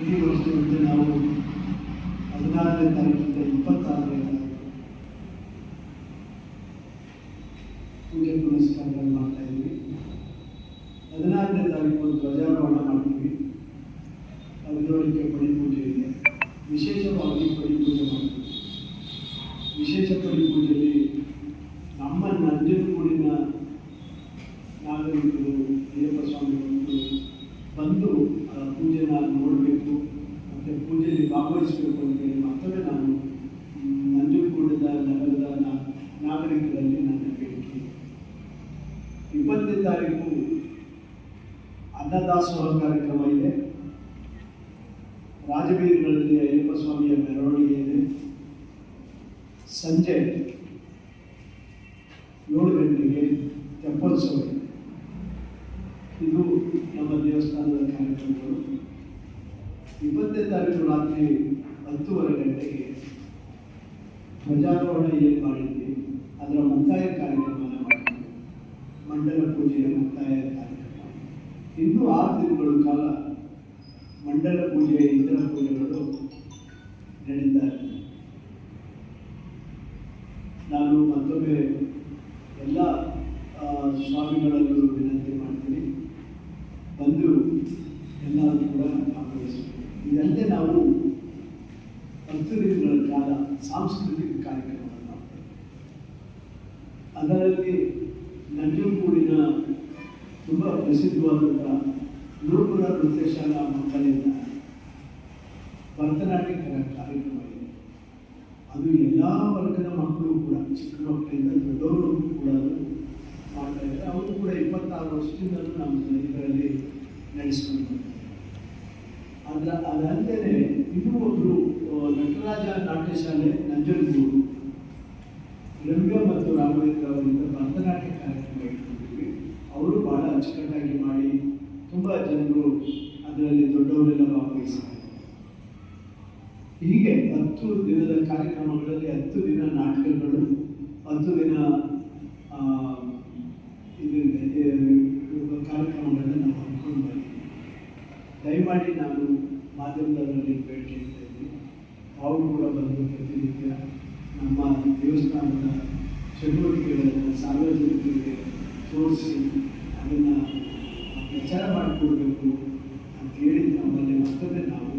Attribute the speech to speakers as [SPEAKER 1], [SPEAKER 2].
[SPEAKER 1] ಪ್ರತಿ ವರ್ಷದಂತೆ ನಾವು ಹದಿನಾರನೇ ತಾರೀಕಿಂದ ಇಪ್ಪತ್ತಾರನೇ ತಾರೀಕು ಪೂಜೆ ಪುನಸ್ಕಾರಗಳನ್ನು ಮಾಡ್ತಾ ಇದ್ದೀವಿ. ಹದಿನಾರನೇ ತಾರೀಕು ಧ್ವಜಾರೋಹಣ ಮಾಡ್ತೀವಿ. ಹದಿನೇಳಕ್ಕೆ ಪಡಿ ಪೂಜೆ ಇದೆ. ವಿಶೇಷವಾಗಿ ಪಡಿ ಪೂಜೆ ಮಾಡ್ತೀವಿ. ವಿಶೇಷ ಪಡಿ ಪೂಜೆಯಲ್ಲಿ ನಮ್ಮ ನಂಜನಗೂಡಿನ ನಾಗರಿಕರು ಅಯ್ಯಪ್ಪ ಸ್ವಾಮಿಗಳು ಬಂದು ಆ ಪೂಜೆನ ನೋಡಬೇಕು ಮತ್ತು ಪೂಜೆಯಲ್ಲಿ ಭಾಗವಹಿಸಬೇಕು ಮತ್ತೊಮ್ಮೆ ನಾನು ನಂಜನಗೂಡದ ನಗರದ ನಾಗರಿಕರಲ್ಲಿ ನನ್ನ ಬೇಡಿಕೆ ಇಪ್ಪತ್ತನೇ ತಾರೀಕು ಅನ್ನದಾಸೋಹ ಕಾರ್ಯಕ್ರಮ ಇದೆ. ರಾಜಬೀದಿಗಳಲ್ಲಿ ಅಯ್ಯಪ್ಪ ಸ್ವಾಮಿಯ ಮೆರವಣಿಗೆ ಇದೆ. ಸಂಜೆ ಏಳು ಗಂಟೆಗೆ ತೆಪ್ಪೋತ್ಸವ ಇದು ನಮ್ಮ ದೇವಸ್ಥಾನದ ಕಾರ್ಯಕ್ರಮಗಳು. ಇಪ್ಪತ್ತನೇ ತಾರೀಕು ರಾತ್ರಿ ಹತ್ತೂವರೆ ಗಂಟೆಗೆ ಧ್ವಜಾರೋಹಣ ಏನು ಮಾಡಿದ್ವಿ? ಅದರ ಮುಕ್ತಾಯ ಕಾರ್ಯಕ್ರಮವನ್ನು ಮಾಡಿದ್ವಿ. ಮಂಡಲ ಪೂಜೆಯ ಮುಕ್ತಾಯ ಕಾರ್ಯಕ್ರಮ. ಇನ್ನೂ ಆರು ದಿನಗಳ ಕಾಲ ಮಂಡಲ ಪೂಜೆಯ ಇತರ ಪೂಜೆಗಳು ನಡೀತಾ ನಾನು ಮತ್ತೊಮ್ಮೆ ಎಲ್ಲ ಸ್ವಾಮಿಗಳಲ್ಲೂ ವಿನಂತಿ ಮಾಡ್ತೀನಿ. ಬಂದು ಎಲ್ಲರೂ ಕೂಡ ಭಾಗವಹಿಸಬೇಕು ಇದಲ್ಲದೆ ನಾವು ಹತ್ತು ದಿನಗಳ ಕಾಲ, ಸಾಂಸ್ಕೃತಿಕ ಕಾರ್ಯಕ್ರಮಗಳನ್ನು ಮಾಡ್ತೇವೆ. ಅದರಲ್ಲಿ ನಂಜನಗೂಡಿನ ತುಂಬ ಪ್ರಸಿದ್ಧವಾದಂಥ ನೂಪುರ ನೃತ್ಯ ಶಾಲಾ ಮಕ್ಕಳಿಂದ ಭರತನಾಟ್ಯ ಕರ- ಕಾರ್ಯಕ್ರಮ ಇದೆ. ಅದು ಎಲ್ಲ ವರ್ಗದ ಮಕ್ಕಳು ಕೂಡ, ಚಿಕ್ಕ ಮಕ್ಕಳಿಂದ ದೊಡ್ಡವರು ಕೂಡ ಅದು ಮಾಡ್ತಾ ಇದ್ದಾರೆ. ಅವರು ಕೂಡ ಇಪ್ಪತ್ತಾರು ವರ್ಷದಿಂದಲೂ ನಮ್ಮ ಇದರಲ್ಲಿ ನಡೆಸ್ಕೊಂಡು ಅದರ ಅದಲ್ಲದೆ ಇನ್ನೂ ಒಬ್ಬರು ನಟರಾಜ ನಾಟ್ಯ ಶಾಲೆ ನಂಜನಗೂಡು. ರಮ್ಯ ಮತ್ತು ರಾಮಲಿಂಗ ಅವರಿಂದ ಭರತನಾಟ್ಯ ಕಾರ್ಯಕ್ರಮ ಇಟ್ಕೊಂಡಿದ್ವಿ. ಅವರು ಬಹಳ ಅಚ್ಚುಕಟ್ಟಾಗಿ ಮಾಡಿ, ತುಂಬ ಜನರು ಅದರಲ್ಲಿ ದೊಡ್ಡವರೆಲ್ಲ ಭಾಗವಹಿಸಿದ್ದಾರೆ. ಹೀಗೆ ಹತ್ತು ದಿನದ ಕಾರ್ಯಕ್ರಮಗಳಲ್ಲಿ ಹತ್ತು ದಿನ ನಾಟಕಗಳು ಹತ್ತು ದಿನ ಆ, ಇದು ಇದು ಕಾರ್ಯಕ್ರಮಗಳನ್ನ ನಾವು ಹಮ್ಮಿಕೊಂಡು ಬಂದಿದ್ದೀವಿ ದಯಮಾಡಿ ನಾನು ಮಾಧ್ಯಮದವರಲ್ಲಿ ಭೇಟಿ ಇದ್ದೇನೆ ಅವರು ಕೂಡ ಬಂದು ಪ್ರತಿನಿತ್ಯ ನಮ್ಮ ದೇವಸ್ಥಾನದ ಚಟುವಟಿಕೆಗಳನ್ನು ಸಾರ್ವಜನಿಕರಿಗೆ ತೋರಿಸಿ ಅದನ್ನು ಪ್ರಚಾರ ಮಾಡಿಕೊಡ್ಬೇಕು ಅಂತ ಹೇಳಿ ನಮ್ಮಲ್ಲಿ ಮತ್ತೊಮ್ಮೆ ನಾನು